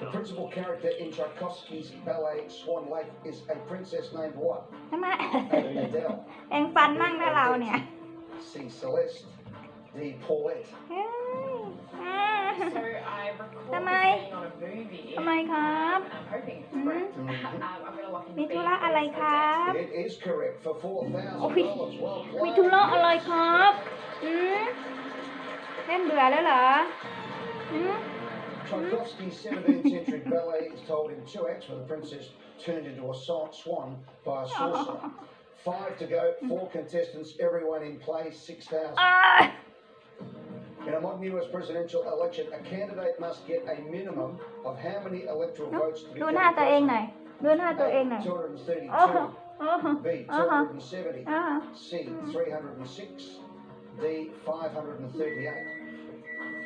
The principal character in Tchaikovsky's ballet Swan Lake is a princess named what? ทำไม A Adele. แองฟันมั่งนะเราเนี่ย C. Celeste. D. Paulette. เฮ้ยอ่า So I recall Am this I- being on a movie. ทำไมครับ I'm hoping it's Mhm. correct. Mhm. um, I'm going to lock in มี B ธุระอะไรครับ It is correct for four thousand Ôi, dollars. Well มี played. ธุระอะไรครับอืมเล่นเบื่อแล้วเหรออืม Tchaikovsky's 17th century ballet is told in two acts where the princess turned into a sa- swan by a sorcerer. Five to go, four contestants, everyone in play, 6,000. อ่า In a modern US presidential election, a candidate must get a minimum of how many electoral votes to ดู become หน้าตัวเองห president? น่อย ดูหน้าตัวเองหน่อย A, โอ้โห 232, โอ้โห B, อ่าฮะ 270, อ่าฮะ C, 306, D, 538.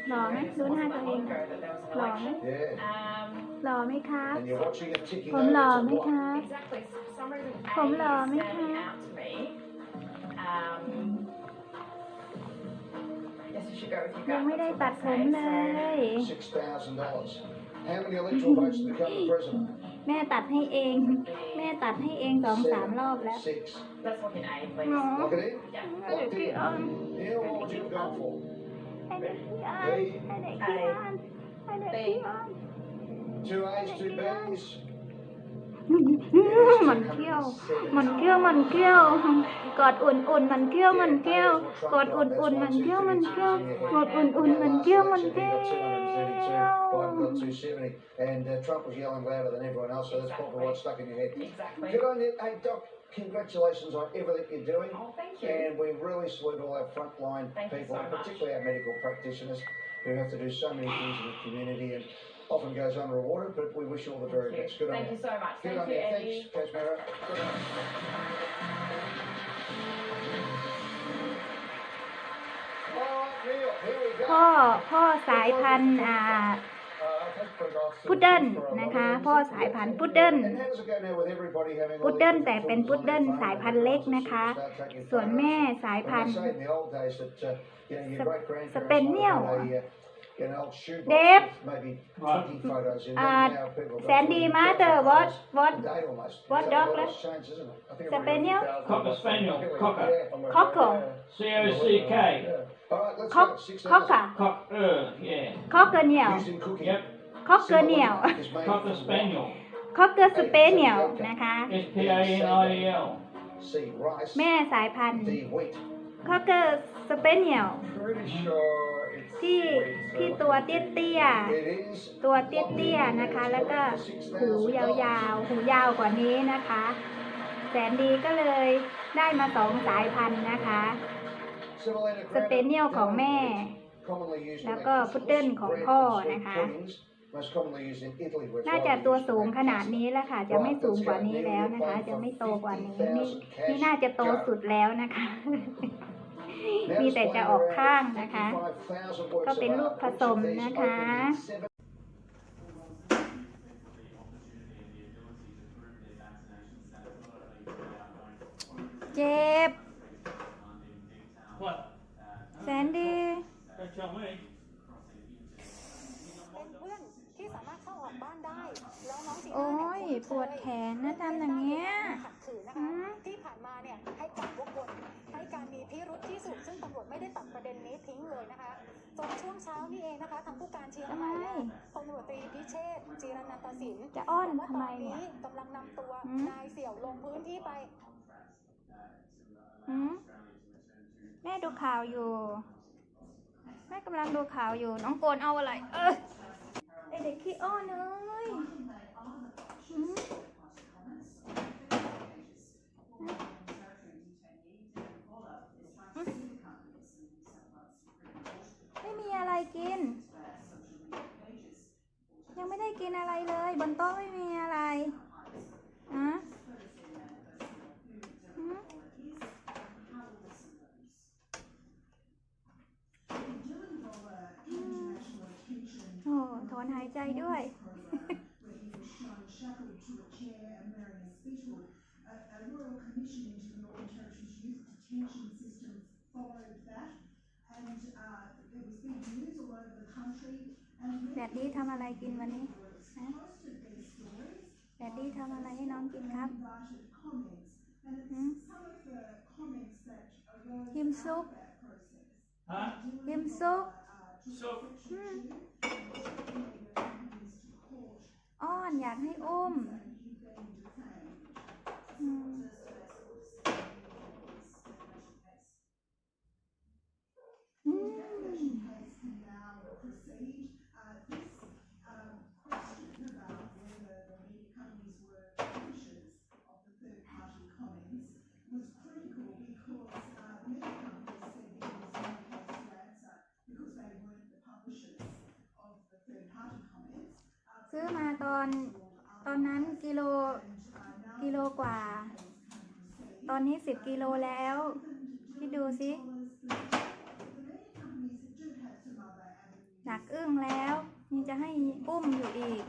หล่อไหม It ดูห wasn't น้า that ตัวเอง long ago that there was an หล่อไหม election. Yeah. Um, หล่อไหมครับ And you're watching it ticking ผม over หล่อ to ไหม what? ครับ exactly. For some reason, A Không is lò mấy standing ha. out to me. Um, yes, you should go with your ยัง gut. ไม่ได้ That's ตัด what ผ I ม say. เล So ย $6,000. How many electoral votes to become the president? แม่ตัดให้เอง แม่ตัดให้เองสองสามรอบแล้ว Six. let's look in A, please. หนู Lock it in? Yeah. ให้เด็กพี่อ่าน Yeah, what would you have gone for? Two A's, two B's. มันเกี้ยวมันเกี้ยวมันเกี้ยวกอดอุ่นๆมันเกี้ยวมันเกี้ยวกอดอุ่นๆมันเกี้ยวมันเกี้ยวกอดอุ่นๆมันเกี้ยวมันเกี้ยว Biden got 270, and uh, Trump was yelling louder than everyone else, so that's probably what stuck in your head. Exactly. Good on you. Hey, Doc, congratulations on everything you're doing. Oh, thank you. And we really salute all our frontline Thank you people, so and much. particularly our medical practitioners who have to do so many things in the community and often goes unrewarded, but we wish you all the very Thank you. best. Good on Thank you. you so much. Good Thank on you, you. Eddie. Thanks, Casmara. Good on you. All right, Neil, here we go. พ่อพ่อสายพันธุ์อ่า พุดเดิ้ลนะคะ พ่อสายพันธุ์พุดเดิ้ลพุดเดิ้ลแต่เป็นพุดเดิ้ลสายพันธุ์เล็กนะคะ ส่วนแม่สายพันธุ์สเปนเนียลเดฟอ่าแสนดีมาเตอร์วอตวอต what dog ล่ะสเปนเนียล Cocker Spaniel, Cocker. คอกโก C O C K. คอกคอกะ Cocker, yeah. คอกเกอร์เนียว Yep. คอกเกอร์เนียว Cocker Spaniel. คอกเกอร์ สเปเนียลนะคะ S P A N I E L. แม่สายพันธุ์ D wheat คอกเกอร์สเปเนียล pretty sure it's ที่ที่ตัวเตี้ย it is ๆตัวเตี้ยๆ นะคะ แล้วก็หูยาวๆ หูยาวกว่านี้นะคะ แสนดีก็เลยได้มาสองสายพันธุ์นะคะ สเปเนียลของแม่ แล้วก็พุดเดิ้ลของพ่อนะคะ น่าจะตัวสูงขนาดนี้แล้วค่ะ จะไม่สูงกว่านี้แล้วนะคะ จะไม่โตกว่านี้นี่นี่น่าจะโตสุดแล้วนะคะ มีแต่จะออกข้างนะคะ ก็เป็นลูกผสมนะคะเจ็บ What? แสนดี Don't tell me. เป็นเพื่อนที่สามารถเข้าออกบ้านได้ แล้วน้องจีน่า โอ้ เนี่ย ปวดแขนนะทำอย่างเงี้ยที่ผ่านมาเนี่ยให้การวกวนให้การมีพิรุธที่สุดซึ่งตำรวจไม่ได้ตัดประเด็นนี้ทิ้งเลยนะคะจนช่วงเช้านี่เองนะคะทางผู้การเชียงใหม่พลตำรวจตรีพิเชษจีรนันตสินจะอ้อนว่าทำไมอนเนี่ยกำลังนำตัวนายเสี่ยวลงพื้นที่ไปแม่ดูข่าวอยู่ แม่กำลังดูข่าวอยู่ น้องโกนเอาอะไร เออเด็กขี้อ้อนเลยหืมไม่มีอะไรกิน ยังไม่ได้ กินอะไรเลย บนโต๊ะไม่มีอะไรอะโอ้ถอนหายใจด้วย แบบนี้ทำอะไรกินวันนี้ แดดดี้ทำอะไรให้น้องกินครับหืมกิมซุป Huh? กิมซุป So, อืมอ้อนอยากให้อุ้ม ซื้อมาตอนตอนนั้นกิโลกิโลกว่า ตอนนี้สิบกิโลแล้วคิดดูสิหนักอึ้งแล้วยังจะให้อุ้มอยู่อีก